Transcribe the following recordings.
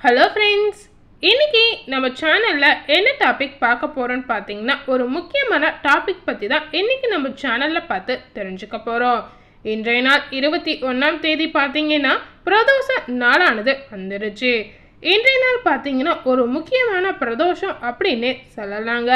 Hello friends இன்றைக்கி நம்ம சேனலில் என்ன டாபிக் பார்க்க போகிறோன்னு பார்த்தீங்கன்னா ஒரு முக்கியமான டாபிக் பற்றி தான் இன்றைக்கி நம்ம சேனலில் பார்த்து தெரிஞ்சுக்க போகிறோம் இன்றைய நாள் இருபத்தி ஒன்றாம் தேதி பார்த்தீங்கன்னா பிரதோஷ நாளானது வந்துருச்சு. இன்றைய நாள் பார்த்தீங்கன்னா ஒரு முக்கியமான பிரதோஷம் அப்படின்னு சொல்லலாங்க.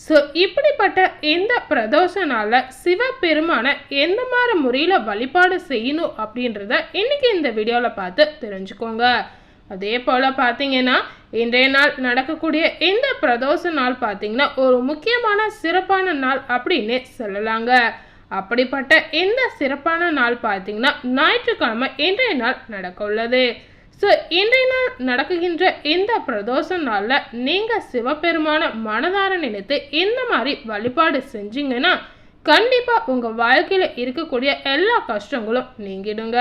ஸோ இப்படிப்பட்ட இந்த பிரதோஷனால் நாளில் சிவபெருமானை எந்த மாதிரி முறையில் வழிபாடு செய்யணும் அப்படின்றத இன்றைக்கி இந்த வீடியோவில் பார்த்து தெரிஞ்சுக்கோங்க. அதே போல் பார்த்தீங்கன்னா இன்றைய நாள் நடக்கக்கூடிய இந்த பிரதோஷ நாள் பார்த்தீங்கன்னா ஒரு முக்கியமான சிறப்பான நாள் அப்படின்னு சொல்லலாங்க. அப்படிப்பட்ட இந்த சிறப்பான நாள் பார்த்தீங்கன்னா ஞாயிற்றுக்கிழமை இன்றைய நாள் நடக்க உள்ளது. ஸோ இன்றைய நாள் நடக்குகின்ற இந்த பிரதோஷ நாளில் நீங்கள் சிவபெருமான மனதார நினைத்து இந்த மாதிரி வழிபாடு செஞ்சீங்கன்னா கண்டிப்பாக உங்கள் வாழ்க்கையில் இருக்கக்கூடிய எல்லா கஷ்டங்களும் நீங்கிடுங்க.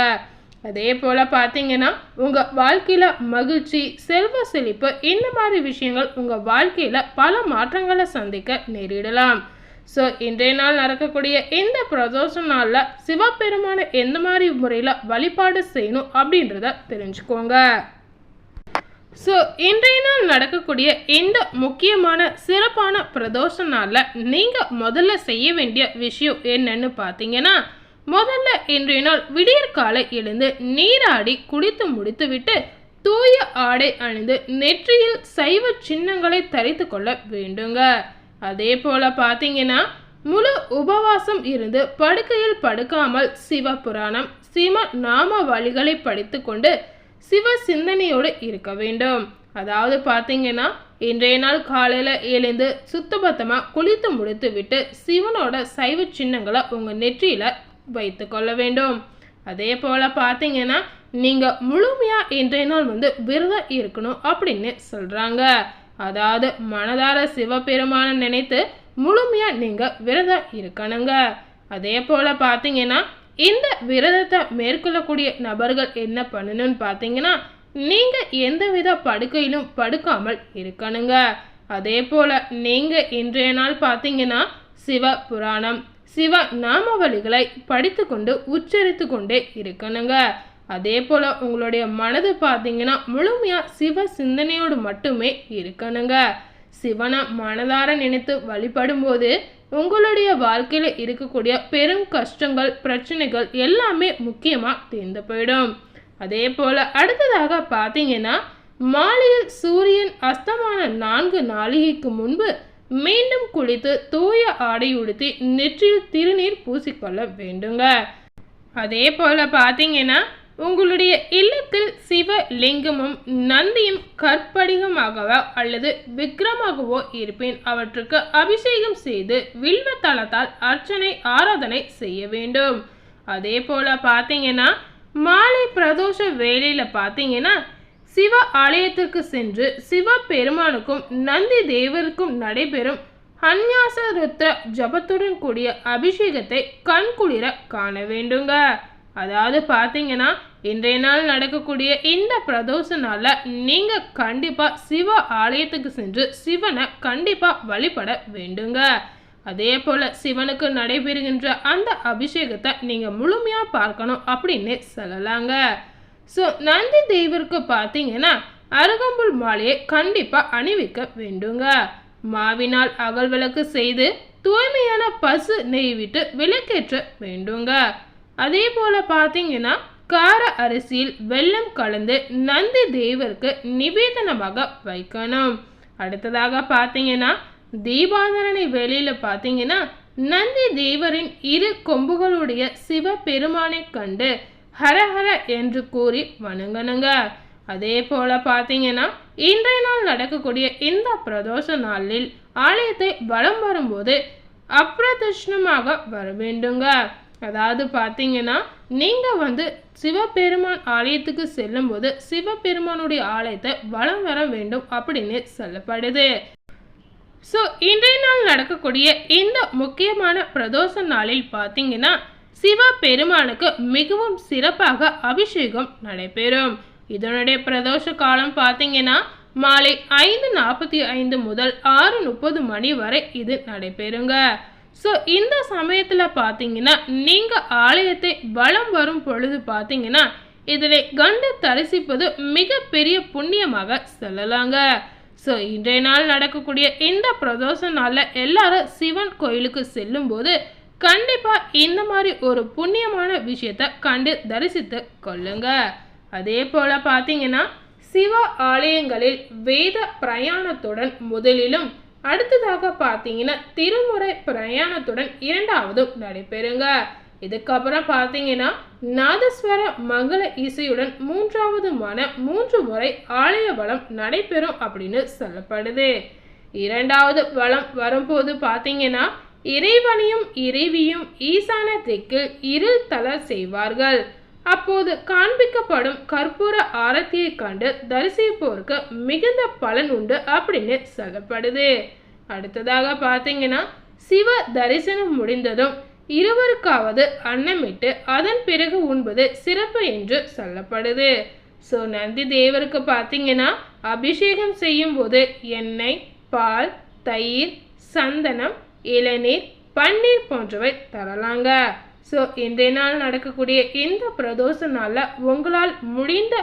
அதே போல் பார்த்தீங்கன்னா உங்கள் வாழ்க்கையில் மகிழ்ச்சி செல்வ செழிப்பு இந்த மாதிரி விஷயங்கள் உங்கள் வாழ்க்கையில் பல மாற்றங்களை சந்திக்க நேரிடலாம். ஸோ இன்றைய நாள் நடக்கக்கூடிய இந்த பிரதோஷ நாளில் சிவபெருமானை எந்த மாதிரி முறையில் வழிபாடு செய்யணும் அப்படின்றத தெரிஞ்சுக்கோங்க. ஸோ இன்றைய நாள் நடக்கக்கூடிய இந்த முக்கியமான சிறப்பான பிரதோஷ நாளில் நீங்கள் முதல்ல செய்ய வேண்டிய விஷயம் என்னன்னு பார்த்தீங்கன்னா முதல்ல இன்றைய நாள் விடியற் காலை எழுந்து நீராடி குடித்து முடித்துவிட்டு தூய ஆடை அணிந்து நெற்றியில் சைவ சின்னங்களை தரித்து கொள்ள வேண்டுங்க. அதே போல பார்த்தீங்கன்னா முழு உபவாசம் இருந்து படுக்கையில் படுக்காமல் சிவ புராணம் சிவ நாம வழிகளை படித்து கொண்டு சிவ சிந்தனையோடு இருக்க வேண்டும். அதாவது பார்த்தீங்கன்னா இன்றைய நாள் காலையில் எழுந்து சுத்தபத்தமாக குளித்து முடித்து விட்டு சிவனோட சைவ சின்னங்களை உங்கள் நெற்றியில் வைத்து கொள்ள வேண்டும். அதே போல் பார்த்தீங்கன்னா நீங்கள் முழுமையாக இன்றைய நாள் வந்து விரதம் இருக்கணும் அப்படின்னு சொல்கிறாங்க அதாவது மனதார சிவபெருமான நினைத்து முழுமையாக நீங்கள் விரதம் இருக்கணுங்க. அதே போல் பார்த்தீங்கன்னா இந்த விரதத்தை மேற்கொள்ளக்கூடிய நபர்கள் என்ன பண்ணணும்னு பார்த்தீங்கன்னா நீங்கள் எந்தவித படுக்கையிலும் படுக்காமல் இருக்கணுங்க. அதே போல் நீங்கள் இன்றைய நாள் பார்த்தீங்கன்னா சிவ புராணம் சிவ நாமவழிகளை படித்து கொண்டு உச்சரித்து கொண்டே இருக்கணுங்க. அதே போல் உங்களுடைய மனது பார்த்தீங்கன்னா முழுமையாக சிவ சிந்தனையோடு மட்டுமே இருக்கணுங்க. சிவனை மனதார நினைத்து வழிபடும்போது உங்களுடைய வாழ்க்கையில் இருக்கக்கூடிய பெரும் கஷ்டங்கள் பிரச்சனைகள் எல்லாமே முக்கியமாக தீர்ந்து போயிடும். அதே போல் அடுத்ததாக பார்த்தீங்கன்னா மாலையில் சூரியன் அஸ்தமான நான்கு நாளிகைக்கு முன்பு மீண்டும் குளித்து தூய ஆடை உடுத்தி நெற்றியில் திருநீர் பூசிக்கொள்ள வேண்டுங்க. அதே போல் பார்த்தீங்கன்னா உங்களுடைய இல்லத்தில் சிவ லிங்கமும் நந்தியும் கற்படிகமாகவோ அல்லது விக்ரமாகவோ இருப்பின். அவற்றுக்கு அபிஷேகம் செய்து வில்வ தளத்தால் அர்ச்சனை ஆராதனை செய்ய வேண்டும். அதே போல் பார்த்தீங்கன்னா மாலை பிரதோஷ வேலையில் பார்த்தீங்கன்னா சிவ ஆலயத்திற்கு சென்று சிவ பெருமானுக்கும் நந்தி தேவருக்கும் நடைபெறும் ஹன்யாச ருத்ர ஜபத்துடன் கூடிய அபிஷேகத்தை கண்குளிர காண வேண்டுங்க. அதாவது பார்த்தீங்கன்னா இன்றைய நாள் நடக்கக்கூடிய இந்த பிரதோஷ நாளில் நீங்கள் கண்டிப்பாக சிவ ஆலயத்துக்கு சென்று சிவனை கண்டிப்பாக வழிபட வேண்டுங்க. அதே போல் சிவனுக்கு நடைபெறுகின்ற அந்த அபிஷேகத்தை நீங்கள் முழுமையாக பார்க்கணும் அப்படின்னு சொல்லலாங்க. ஸோ நந்தி தெய்வருக்கு பார்த்தீங்கன்னா அருகம்புல் மாலையை கண்டிப்பாக அணிவிக்க வேண்டுங்க. மாவினால் அகல் விளக்கு செய்து தூய்மையான பசு நெய் விட்டு விளக்கேற்ற வேண்டுங்க. அதே போல் பார்த்தீங்கன்னா கார அரிசியில் வெள்ளம் கலந்து நந்தி தேவருக்கு நிவேதனமாக வைக்கணும். அடுத்ததாக பார்த்தீங்கன்னா தீபாதரணை வேலையில் பார்த்தீங்கன்னா நந்தி தேவரின் இரு கொம்புகளுடைய சிவ பெருமானை கண்டு ஹரஹர என்று கூறி வணங்கணுங்க. அதே போல பார்த்தீங்கன்னா இன்றைய நாள் நடக்கக்கூடிய இந்த பிரதோஷ நாளில் ஆலயத்தை வலம் வரும்போது அப்பிரதட்சணமாக வர வேண்டுங்க. அதாவது பார்த்தீங்கன்னா நீங்கள் வந்து சிவபெருமான் ஆலயத்துக்கு செல்லும்போது சிவபெருமானுடைய ஆலயத்தை வலம் வர வேண்டும் அப்படின்னு சொல்லப்படுது. ஸோ இன்றைய நாள் நடக்கக்கூடிய இந்த முக்கியமான பிரதோஷ நாளில் பார்த்தீங்கன்னா சிவ பெருமானுக்கு மிகவும் சிறப்பாக அபிஷேகம் நடைபெறும். இதனுடைய பிரதோஷ காலம் பார்த்தீங்கன்னா மாலை ஐந்து நாற்பத்தி ஐந்து முதல் ஆறு முப்பது மணி வரை இது நடைபெறுங்க. ஸோ இந்த சமயத்தில் பார்த்தீங்கன்னா நீங்கள் ஆலயத்தை வலம் வரும் பொழுது பார்த்தீங்கன்னா இதில் கண்டு தரிசிப்பது மிகப்பெரிய புண்ணியமாக சொல்லலாங்க. ஸோ இன்றைய நாள் நடக்கக்கூடிய இந்த பிரதோஷ நாளில் எல்லாரும் சிவன் கோயிலுக்கு செல்லும்போது கண்டிப்பாக இந்த மாதிரி ஒரு புண்ணியமான விஷயத்த கண்டு தரிசித்து கொள்ளுங்க. அதே போல் பார்த்தீங்கன்னா சிவ ஆலயங்களில் வேத பிரயாணத்துடன் முதலிலும் அடுத்ததாக பார்த்தீங்கன்னா திருமுறை பிரயாணத்துடன் இரண்டாவதும் நடைபெறுங்க. இதுக்கப்புறம் பார்த்தீங்கன்னா நாதஸ்வர மங்கள இசையுடன் மூன்றாவதுமான மூன்று முறை ஆலய வளம் நடைபெறும் அப்படின்னு சொல்லப்படுது. இரண்டாவது வளம் வரும்போது பார்த்தீங்கன்னா இறைவனையும் இறைவியும் ஈசான திக்கில் இருள் தளர் செய்வார்கள். அப்போது காண்பிக்கப்படும் கற்பூர ஆரத்தியை கண்டு தரிசிப்போருக்கு மிகுந்த பலன் உண்டு அப்படின்னு சொல்லப்படுது. அடுத்ததாக பார்த்தீங்கன்னா சிவ தரிசனம் முடிந்ததும் இருவருக்காவது அன்னமிட்டு அதன் பிறகு உண்பது சிறப்பு என்று சொல்லப்படுது. ஸோ நந்தி தேவருக்கு பார்த்தீங்கன்னா அபிஷேகம் செய்யும் போது எண்ணெய் பால் தயிர் சந்தனம் இளநீர் பன்னீர் போன்றவை தரலாங்க. ஸோ இன்றைய நாள் நடக்கக்கூடிய இந்த பிரதோஷ நாளில் உங்களால் முடிந்த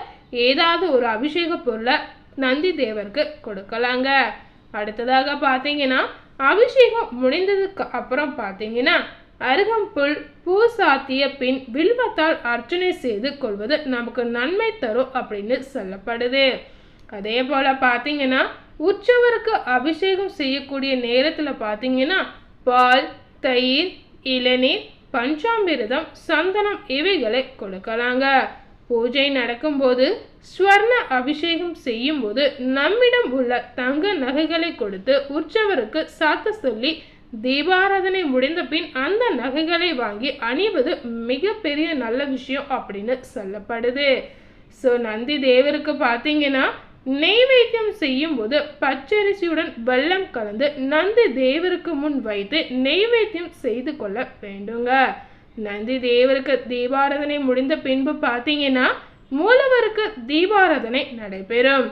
ஏதாவது ஒரு அபிஷேக பொருளை நந்தி தேவருக்கு கொடுக்கலாங்க. அடுத்ததாக பார்த்தீங்கன்னா அபிஷேகம் முடிந்ததுக்கு அப்புறம் பார்த்தீங்கன்னா அருகம்புல் பூ சாத்திய பின் வில்வத்தால் அர்ச்சனை செய்து கொள்வது நமக்கு நன்மை தரும் அப்படின்னு சொல்லப்படுது. அதே போல் பார்த்தீங்கன்னா உற்சவருக்கு அபிஷேகம் செய்யக்கூடிய நேரத்தில் பார்த்தீங்கன்னா பால் தயிர் இளநீர் பஞ்சாமிரதம் சந்தனம் இவைகளை கொடுக்கலாங்க. பூஜை நடக்கும்போது ஸ்வர்ண அபிஷேகம் செய்யும்போது நம்மிடம் உள்ள தங்க நகைகளை கொடுத்து உற்சவருக்கு சாத்த சொல்லி தீபாராதனை முடிந்த பின் அந்த நகைகளை வாங்கி அணிவது மிகப்பெரிய நல்ல விஷயம் அப்படின்னு சொல்லப்படுது. ஸோ நந்தி தேவருக்கு பார்த்தீங்கன்னா நெய்வேத்தியம் செய்யும் போது பச்சரிசியுடன் வெள்ளம் கலந்து நந்தி தேவருக்கு முன் வைத்து நெய்வேத்தியம் செய்து கொள்ள வேண்டுங்க. நந்தி தேவருக்கு தீபாராதனை முடிந்த பின்பு பார்த்தீங்கன்னா மூலவருக்கு தீபாராதனை நடைபெறும்.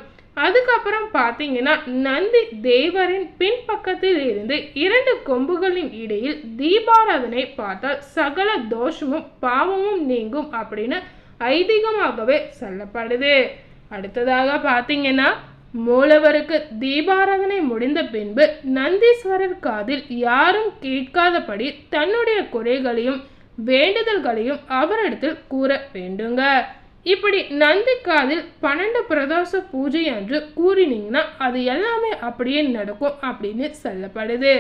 அதுக்கப்புறம் பார்த்தீங்கன்னா நந்தி தேவரின் பின்பக்கத்தில் இருந்து இரண்டு கொம்புகளின் இடையில் தீபாராதனை பார்த்தால் சகல தோஷமும் பாவமும் நீங்கும் அப்படின்னு ஐதீகமாகவே சொல்லப்படுது. அடுத்ததாக பார்த்தீங்கன்னா மூலவருக்கு தீபாராதனை முடிந்த பின்பு நந்தீஸ்வரர் காதில் யாரும் கேட்காதபடி தன்னுடைய குறைகளையும் வேண்டுதல்களையும் அவரிடத்தில் கூற வேண்டுங்க. இப்படி நந்தி காதில் பன்னெண்டு பிரதோஷ பூஜை என்று கூறினீங்கன்னா அது எல்லாமே அப்படியே நடக்கும் அப்படின்னு சொல்லப்படுது.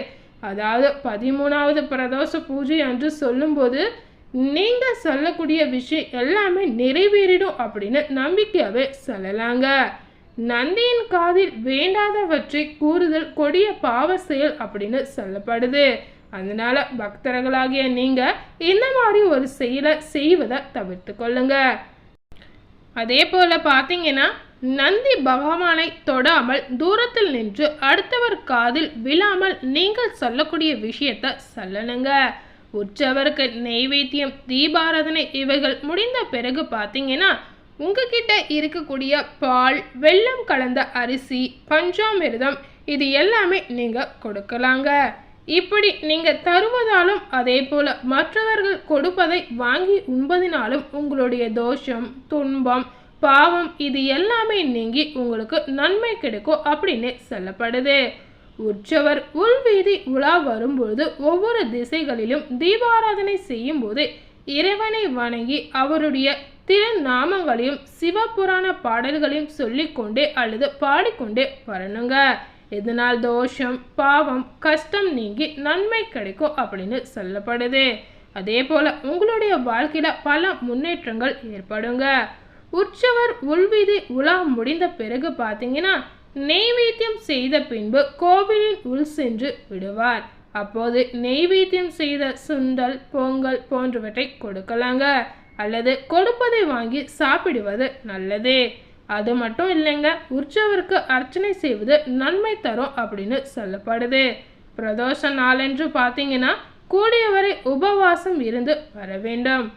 அதாவது பதிமூணாவது பிரதோஷ பூஜை என்று சொல்லும்போது நீங்கள் சொல்லக்கூடிய விஷயம் எல்லாமே நிறைவேறிடும் அப்படின்னு நம்பிக்கையாகவே சொல்லலாங்க. நந்தியின் காதில் வேண்டாதவற்றை கூறுதல் கொடிய பாவ செயல் அப்படின்னு சொல்லப்படுது. அதனால பக்தர்களாகிய நீங்க இந்த மாதிரி ஒரு செயலை செய்வதை தவிர்த்து கொள்ளுங்க. அதே போல பார்த்தீங்கன்னா நந்தி பகவானை தொடாமல் தூரத்தில் நின்று அடுத்தவர் காதில் விழாமல் நீங்கள் சொல்லக்கூடிய விஷயத்த சொல்லணுங்க. உற்சவருக்கு நெய்வேத்தியம் தீபாராதனை இவைகள் முடிந்த பிறகு பார்த்தீங்கன்னா உங்ககிட்ட இருக்கக்கூடிய பால் வெல்லம் கலந்த அரிசி பஞ்சாமிர்தம் இது எல்லாமே நீங்கள் கொடுக்கலாங்க. இப்படி நீங்கள் தருவதாலும் அதே போல் மற்றவர்கள் கொடுப்பதை வாங்கி உண்பதினாலும் உங்களுடைய தோஷம் துன்பம் பாவம் இது எல்லாமே நீங்கி உங்களுக்கு நன்மை கிடைக்கும் அப்படின்னு சொல்லப்படுது. உற்சவர் உள்வீதி உலா வரும்பொழுது ஒவ்வொரு திசைகளிலும் தீபாராதனை செய்யும் போது இறைவனை வணங்கி அவருடைய திருநாமங்களையும் சிவபுராண பாடல்களையும் சொல்லிக்கொண்டே அல்லது பாடிக்கொண்டே வரணுங்க. இதனால் தோஷம் பாவம் கஷ்டம் நீங்கி நன்மை கிடைக்கும் அப்படின்னு சொல்லப்படுது. அதே போல் உங்களுடைய வாழ்க்கையில் பல முன்னேற்றங்கள் ஏற்படுங்க. உற்சவர் உள்வீதி உலா முடிந்த பிறகு பார்த்தீங்கன்னா நெய்வேத்தியம் செய்த பின்பு கோவிலின் உள் சென்று விடுவார். அப்போது நெய்வேத்தியம் செய்த சுண்டல் பொங்கல் போன்றவற்றை கொடுக்கலாங்க. அல்லது கொடுப்பதை வாங்கி சாப்பிடுவது நல்லது. அது மட்டும் இல்லைங்க உற்சவருக்கு அர்ச்சனை செய்வது நன்மை தரும் அப்படின்னு சொல்லப்படுது. பிரதோஷ நாளென்று பார்த்தீங்கன்னா கூடியவரை உபவாசம் இருந்து வர வேண்டும்.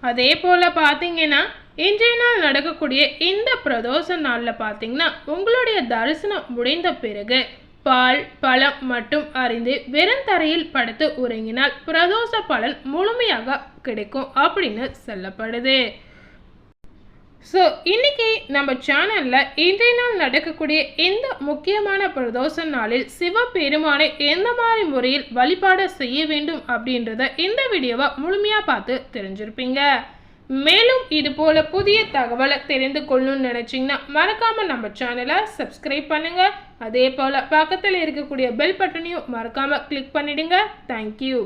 அதே போல் பார்த்தீங்கன்னா இன்றைய நாள் நடக்கக்கூடிய இந்த பிரதோஷ நாளில் பார்த்தீங்கன்னா உங்களுடைய தரிசனம் முடிந்த பிறகு பால் பழம் மட்டும் அறிந்து வெறும் தரையில் படுத்து உறங்கினால் பிரதோஷ பலன் முழுமையாக கிடைக்கும் அப்படின்னு சொல்லப்படுது. ஸோ இன்னைக்கு நம்ம சேனலில் இன்றைய நாள் நடக்கக்கூடிய இந்த முக்கியமான பிரதோஷ நாளில் சிவபெருமானை எந்த மாதிரி முறையில் வழிபாடு செய்ய வேண்டும் அப்படின்றத இந்த வீடியோவை முழுமையாக பார்த்து தெரிஞ்சிருப்பீங்க. மேலும் இது போல புதிய தகவலை தெரிந்து கொள்ளணும்னு நினச்சிங்கன்னா மறக்காமல் நம்ம சேனலை சப்ஸ்கிரைப் பண்ணுங்கள் அதே போல் பக்கத்தில் இருக்கக்கூடிய பெல் பட்டனையும் மறக்காமல் கிளிக் பண்ணிடுங்க. தேங்க்யூ